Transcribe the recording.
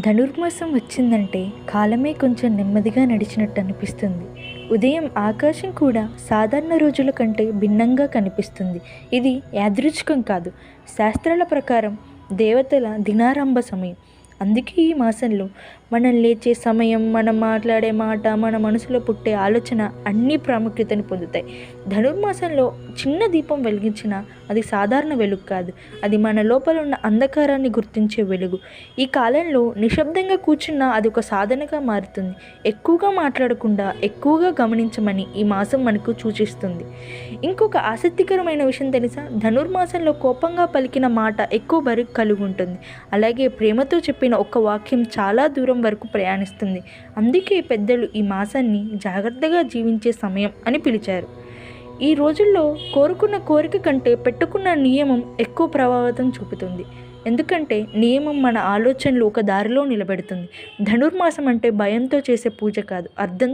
ధనుర్మాసం వచ్చిందంటే కాలమే కొంచెం నెమ్మదిగా నడిచినట్టు అనిపిస్తుంది. ఉదయం ఆకాశం కూడా సాధారణ రోజుల కంటే భిన్నంగా కనిపిస్తుంది. ఇది యాదృచ్ఛికం కాదు. శాస్త్రాల ప్రకారం దేవతల దినారంభ సమయం. అందుకే ఈ మాసంలో మనం లేచే సమయం మనం మాట్లాడే మాట మన మనసులో పుట్టే ఆలోచన అన్నీ ప్రాముఖ్యతను పొందుతాయి. ధనుర్మాసంలో చిన్న దీపం వెలిగించిన అది సాధారణ వెలుగు కాదు. అది మన లోపల ఉన్న అంధకారాన్ని గుర్తించే వెలుగు. ఈ కాలంలో నిశ్శబ్దంగా కూర్చున్న అది ఒక సాధనగా మారుతుంది. ఎక్కువగా మాట్లాడకుండా ఎక్కువగా గమనించమని ఈ మాసం మనకు సూచిస్తుంది. ఇంకొక ఆసక్తికరమైన విషయం తెలుసా? ధనుర్మాసంలో కోపంగా పలికిన మాట ఎక్కువ బరువు కలిగి ఉంటుంది. అలాగే ప్రేమతో చెప్పిన ఒక వాక్యం చాలా దూరం వరకు ప్రయాణిస్తుంది. అందుకే పెద్దలు ఈ మాసాన్ని జాగ్రత్తగా జీవించే సమయం అని పిలిచారు. ఈ రోజుల్లో కోరుకున్న కోరిక కంటే పెట్టుకున్న నియమం ఎక్కువ ప్రభావితం చూపుతుంది. ఎందుకంటే నియమం మన ఆలోచనలు ఒక దారిలో నిలబెడుతుంది. ధనుర్మాసం అంటే భయంతో చేసే పూజ కాదు అర్థంతో